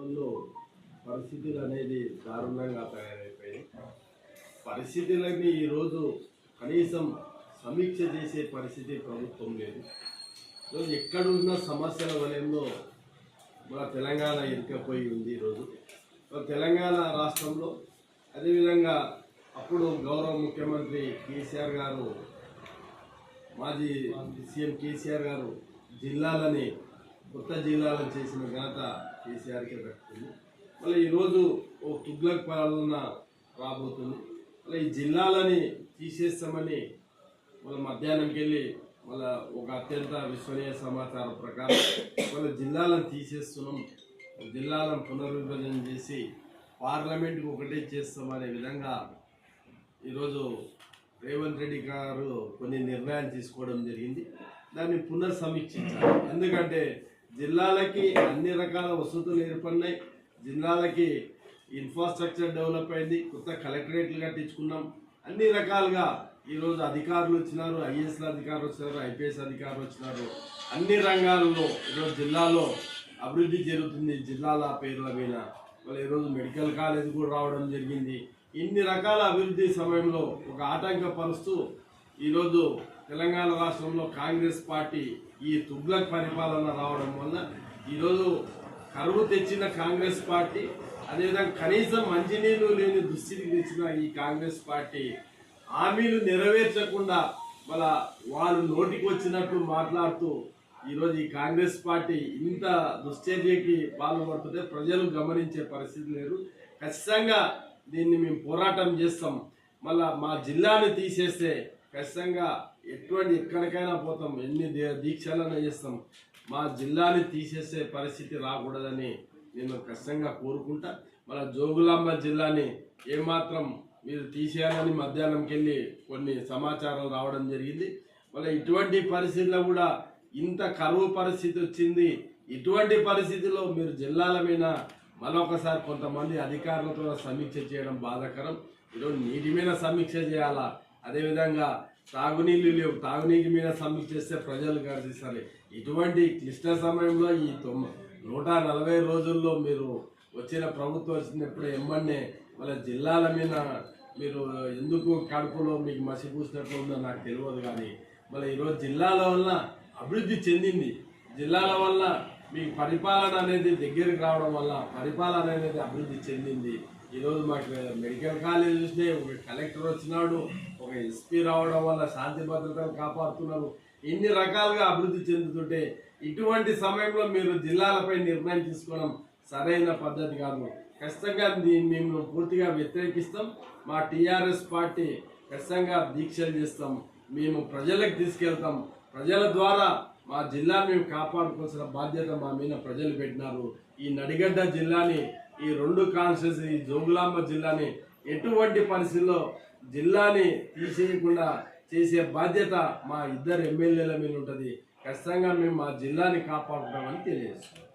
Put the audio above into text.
ప్రభుత్వంలో పరిస్థితులు అనేది దారుణంగా తయారైపోయాయి పరిస్థితులని ఈరోజు కనీసం సమీక్ష చేసే పరిస్థితి ప్రభుత్వం లేదు. ఈరోజు ఎక్కడున్న సమస్యల వలయంలో మన తెలంగాణ ఇరుకపోయి ఉంది ఈరోజు. మన తెలంగాణ రాష్ట్రంలో అదేవిధంగా అప్పుడు గౌరవ ముఖ్యమంత్రి కేసీఆర్ గారు మాజీ సీఎం కేసీఆర్ గారు జిల్లాలని కొత్త జిల్లాలను చేసిన ఘనత కేసీఆర్కే దక్కుతుంది. మళ్ళీ ఈరోజు ఓ తుగ్లక్ పాలన రాబోతుంది. మళ్ళీ ఈ జిల్లాలని తీసేస్తామని మళ్ళీ మధ్యాహ్నంకి వెళ్ళి మళ్ళీ ఒక అత్యంత విశ్వనీయ సమాచారం ప్రకారం మళ్ళీ జిల్లాలను తీసేస్తున్నాం. జిల్లాలను పునర్విభజన చేసి పార్లమెంట్కి ఒకటే చేస్తామనే విధంగా ఈరోజు రేవంత్ రెడ్డి గారు కొన్ని నిర్ణయాలు తీసుకోవడం జరిగింది. దాన్ని పునర్సమీక్షించాలి. ఎందుకంటే జిల్లాలకి అన్ని రకాల వసతులు ఏర్పడినాయి. జిల్లాలకి ఇన్ఫ్రాస్ట్రక్చర్ డెవలప్ అయింది. కొత్త కలెక్టరేట్లు కట్టించుకున్నాం. అన్ని రకాలుగా ఈరోజు అధికారులు వచ్చినారు. ఐఏఎస్ల అధికారులు వచ్చినారు. ఐపీఎస్ అధికారులు వచ్చినారు. అన్ని రంగాల్లో ఈరోజు జిల్లాలో అభివృద్ధి జరుగుతుంది. జిల్లాల పేర్ల మీద. మళ్ళీ ఈరోజు మెడికల్ కాలేజ్ కూడా రావడం జరిగింది. ఇన్ని రకాల అభివృద్ధి సమయంలో ఒక ఆటంకపరుస్తూ ఈరోజు తెలంగాణ రాష్ట్రంలో కాంగ్రెస్ పార్టీ ఈ తుగ్లక్ పరిపాలన రావడం వల్ల ఈరోజు కరువు తెచ్చిన కాంగ్రెస్ పార్టీ అదేవిధంగా కనీసం మంచినీళ్ళు లేని దుస్థితికి తెచ్చిన ఈ కాంగ్రెస్ పార్టీ హామీలు నెరవేర్చకుండా వాళ్ళ వాళ్ళు నోటికి వచ్చినట్టు మాట్లాడుతూ ఈరోజు ఈ కాంగ్రెస్ పార్టీ ఇంత దుశ్చర్యకి పాల్పడుతుంటే ప్రజలు గమనించే పరిస్థితి లేరు ఖచ్చితంగా దీన్ని మేము పోరాటం చేస్తాం. మళ్ళా మా జిల్లాని తీసేస్తే ఖచ్చితంగా ఎటువంటి ఎక్కడికైనా పోతాం. ఎన్ని దే- దీక్షలైనా చేస్తాం. మా జిల్లాని తీసేసే పరిస్థితి రాకూడదని నేను ఖచ్చితంగా కోరుకుంటా. మన జోగులాంబ జిల్లాని ఏమాత్రం మీరు తీసేయాలని మధ్యాహ్నంకి వెళ్ళి కొన్ని సమాచారం రావడం జరిగింది. మళ్ళీ ఇటువంటి పరిస్థితుల్లో కూడా ఇంత కరువు పరిస్థితి వచ్చింది. ఇటువంటి పరిస్థితిలో మీరు జిల్లాల మీద మరొకసారి కొంతమంది అధికారులతో సమీక్ష చేయడం బాధాకరం. ఈరోజు నీటి మీద సమీక్ష చేయాలా? అదేవిధంగా తాగునీళ్ళు లేవు. తాగునీటి మీద సమీక్ష చేస్తే ప్రజలు గర్జిస్తారు ఇటువంటి క్లిష్ట సమయంలో ఈ తొమ్మ నూట నలభై రోజుల్లో మీరు వచ్చిన ప్రభుత్వం వచ్చినప్పుడు ఎమ్మన్నే వాళ్ళ జిల్లాల మీద మీరు ఎందుకు కడుపులో మీకు మసి పూసినట్లు ఉందో నాకు తెలియదు కానీ మళ్ళీ ఈరోజు జిల్లాల వల్ల అభివృద్ధి చెందింది. జిల్లాల వల్ల మీకు పరిపాలన అనేది దగ్గరికి రావడం వల్ల పరిపాలన అనేది అభివృద్ధి చెందింది. ఈరోజు మాకు మెడికల్ కాలేజ్ చూస్తే ఒక కలెక్టర్ వచ్చినాడు ఒక ఎస్పీ రావడం వల్ల శాంతి భద్రతలు కాపాడుతున్నారు. ఇన్ని రకాలుగా అభివృద్ధి చెందుతుంటే ఇటువంటి సమయంలో మీరు జిల్లాలపై నిర్ణయం తీసుకోవడం సరైన పద్ధతి కాదు. ఖచ్చితంగా దీన్ని మేము పూర్తిగా వ్యతిరేకిస్తాం. మా టీఆర్ఎస్ పార్టీ ఖచ్చితంగా దీక్షలు చేస్తాం. మేము ప్రజలకు తీసుకెళ్తాం. ప్రజల ద్వారా మా జిల్లా మేము కాపాడుకోవాల్సిన బాధ్యత మా మీద ప్రజలు పెట్టినారు. ఈ నడిగడ్డ జిల్లాని ఈ రెండు కాన్స్టిట్యూన్సీ ఈ జోగులాంబ జిల్లాని ఎటువంటి పరిస్థితుల్లో జిల్లాని తీసేయకుండా చేసే బాధ్యత మా ఇద్దరు ఎమ్మెల్యేల మీద ఉంటుంది. ఖచ్చితంగా మేము మా జిల్లాని కాపాడుతామని తెలియజేస్తున్నాం.